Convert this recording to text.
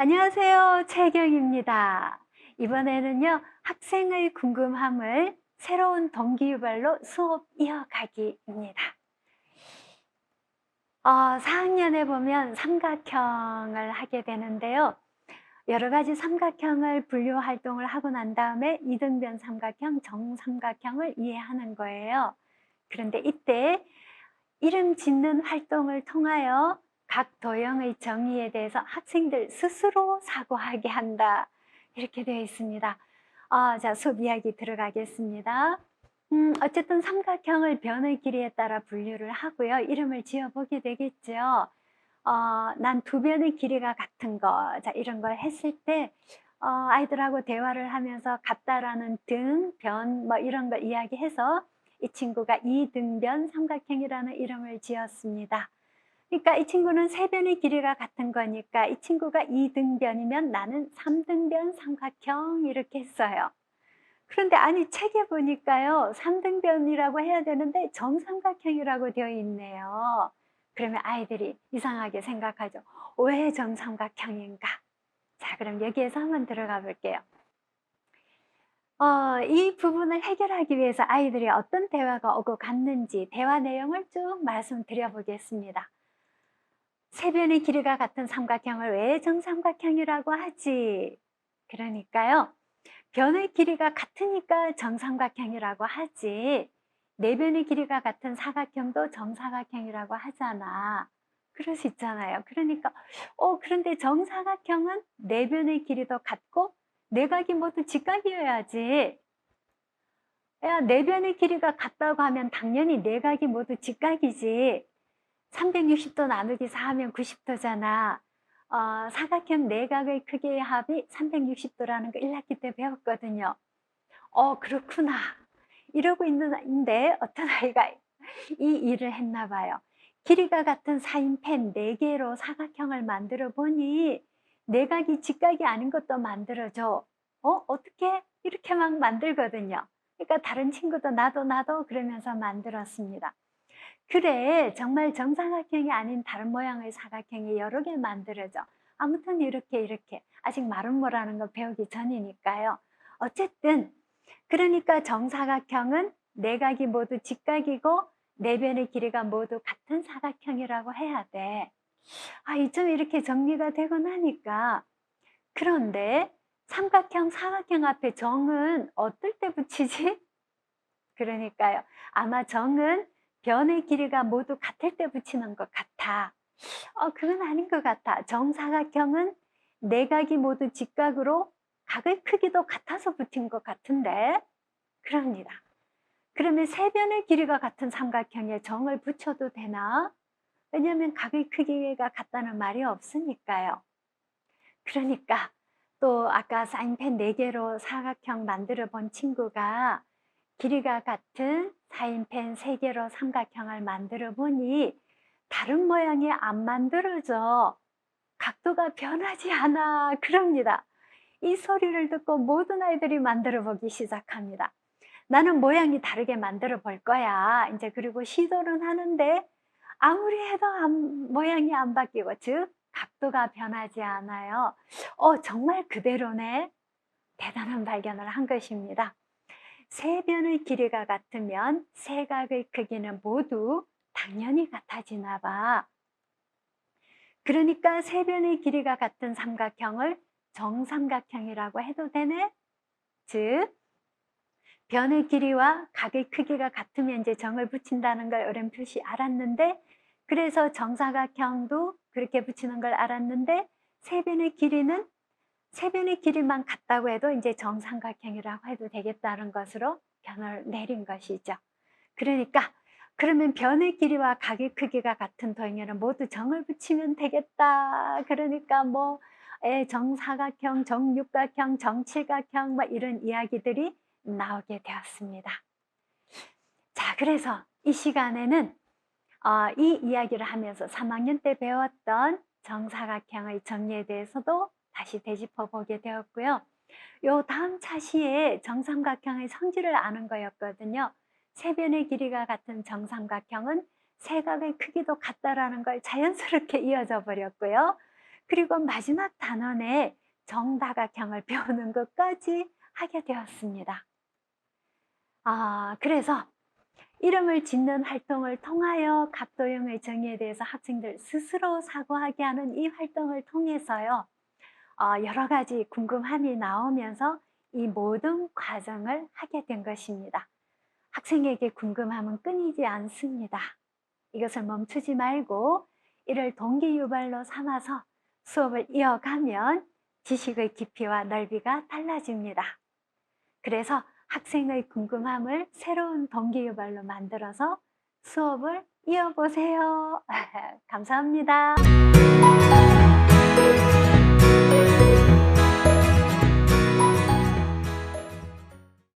안녕하세요. 최경입니다. 이번에는요, 학생의 궁금함을 새로운 동기 유발로 수업 이어가기입니다. 어, 4학년에 보면 삼각형을 하게 되는데요. 여러 가지 삼각형을 분류 활동을 하고 난 다음에 이등변 삼각형, 정삼각형을 이해하는 거예요. 그런데 이때 이름 짓는 활동을 통하여 각 도형의 정의에 대해서 학생들 스스로 사고하게 한다. 이렇게 되어 있습니다. 아, 자, 수업 이야기 들어가겠습니다. 음, 어쨌든 삼각형을 변의 길이에 따라 분류를 하고요. 이름을 지어보게 되겠죠. 어, 난 두 변의 길이가 같은 거. 자, 이런 걸 했을 때, 어, 아이들하고 대화를 하면서 같다라는 등, 변, 뭐 이런 걸 이야기해서 이 친구가 이등변 삼각형이라는 이름을 지었습니다. 그러니까 이 친구는 세 변의 길이가 같은 거니까 이 친구가 2등변이면 나는 3등변 삼각형 이렇게 했어요. 그런데 아니 책에 보니까요 3등변이라고 해야 되는데 정삼각형이라고 되어 있네요. 그러면 아이들이 이상하게 생각하죠. 왜 정삼각형인가? 자 그럼 여기에서 한번 들어가 볼게요. 어, 이 부분을 해결하기 위해서 아이들이 어떤 대화가 오고 갔는지 대화 내용을 쭉 말씀드려 보겠습니다. 세 변의 길이가 같은 삼각형을 왜 정삼각형이라고 하지? 그러니까요. 변의 길이가 같으니까 정삼각형이라고 하지. 네 변의 길이가 같은 사각형도 정사각형이라고 하잖아. 그럴 수 있잖아요. 그러니까, 어, 그런데 정사각형은 네 변의 길이도 같고, 내각이 모두 직각이어야지. 야, 네 변의 길이가 같다고 하면 당연히 내각이 모두 직각이지. 360도 나누기 4 하면 90도잖아. 어, 사각형 내각의 크기의 합이 360도라는 거 1학기 때 배웠거든요. 어, 그렇구나. 이러고 있는데 어떤 아이가 이 일을 했나 봐요. 길이가 같은 사인펜 4개로 사각형을 만들어 보니 내각이 직각이 아닌 것도 만들어줘. 어? 어떻게? 이렇게 막 만들거든요. 그러니까 다른 친구도 나도 나도 그러면서 만들었습니다. 그래, 정말 정사각형이 아닌 다른 모양의 사각형이 여러 개 만들어져. 아무튼 이렇게 이렇게 아직 뭐라는 거 배우기 전이니까요. 어쨌든 그러니까 정사각형은 내각이 모두 직각이고 네 변의 길이가 모두 같은 사각형이라고 해야 돼. 아, 이쯤 이렇게 정리가 되고 나니까 그런데 삼각형, 사각형 앞에 정은 어떨 때 붙이지? 그러니까요. 아마 정은 변의 길이가 모두 같을 때 붙이는 것 같아. 어, 그건 아닌 것 같아. 정사각형은 내각이 모두 직각으로 각의 크기도 같아서 붙인 것 같은데 그럽니다. 그러면 세 변의 길이가 같은 삼각형에 정을 붙여도 되나? 왜냐하면 각의 크기가 같다는 말이 없으니까요. 그러니까 또 아까 사인펜 4개로 사각형 만들어 본 친구가 길이가 같은 사인펜 3개로 삼각형을 만들어 보니 다른 모양이 안 만들어져. 각도가 변하지 않아. 그럽니다. 이 소리를 듣고 모든 아이들이 만들어 보기 시작합니다. 나는 모양이 다르게 만들어 볼 거야. 이제 그리고 시도는 하는데 아무리 해도 안, 모양이 안 바뀌고, 즉, 각도가 변하지 않아요. 어, 정말 그대로네. 대단한 발견을 한 것입니다. 세 변의 길이가 같으면 세 각의 크기는 모두 당연히 같아지나 봐. 그러니까 세 변의 길이가 같은 삼각형을 정삼각형이라고 해도 되네? 즉, 변의 길이와 각의 크기가 같으면 이제 정을 붙인다는 걸 어렴풋이 알았는데, 그래서 정사각형도 그렇게 붙이는 걸 알았는데, 세 변의 길이는 세 변의 길이만 같다고 해도 이제 정삼각형이라고 해도 되겠다는 것으로 변을 내린 것이죠. 그러니까 그러면 변의 길이와 각의 크기가 같은 도형에는 모두 정을 붙이면 되겠다. 그러니까 뭐 정사각형, 정육각형, 정칠각형 뭐 이런 이야기들이 나오게 되었습니다. 자, 그래서 이 시간에는 어, 이 이야기를 하면서 3학년 때 배웠던 정사각형의 정리에 대해서도 다시 되짚어 보게 되었고요. 요 다음 차시에 정삼각형의 성질을 아는 거였거든요. 세 변의 길이가 같은 정삼각형은 세 각의 크기도 같다라는 걸 자연스럽게 이어져 버렸고요. 그리고 마지막 단원에 정다각형을 배우는 것까지 하게 되었습니다. 아, 그래서 이름을 짓는 활동을 통하여 갑도형의 정의에 대해서 학생들 스스로 사고하게 하는 이 활동을 통해서요, 어, 여러 가지 궁금함이 나오면서 이 모든 과정을 하게 된 것입니다. 학생에게 궁금함은 끊이지 않습니다. 이것을 멈추지 말고 이를 동기유발로 삼아서 수업을 이어가면 지식의 깊이와 넓이가 달라집니다. 그래서 학생의 궁금함을 새로운 동기유발로 만들어서 수업을 이어보세요. 감사합니다.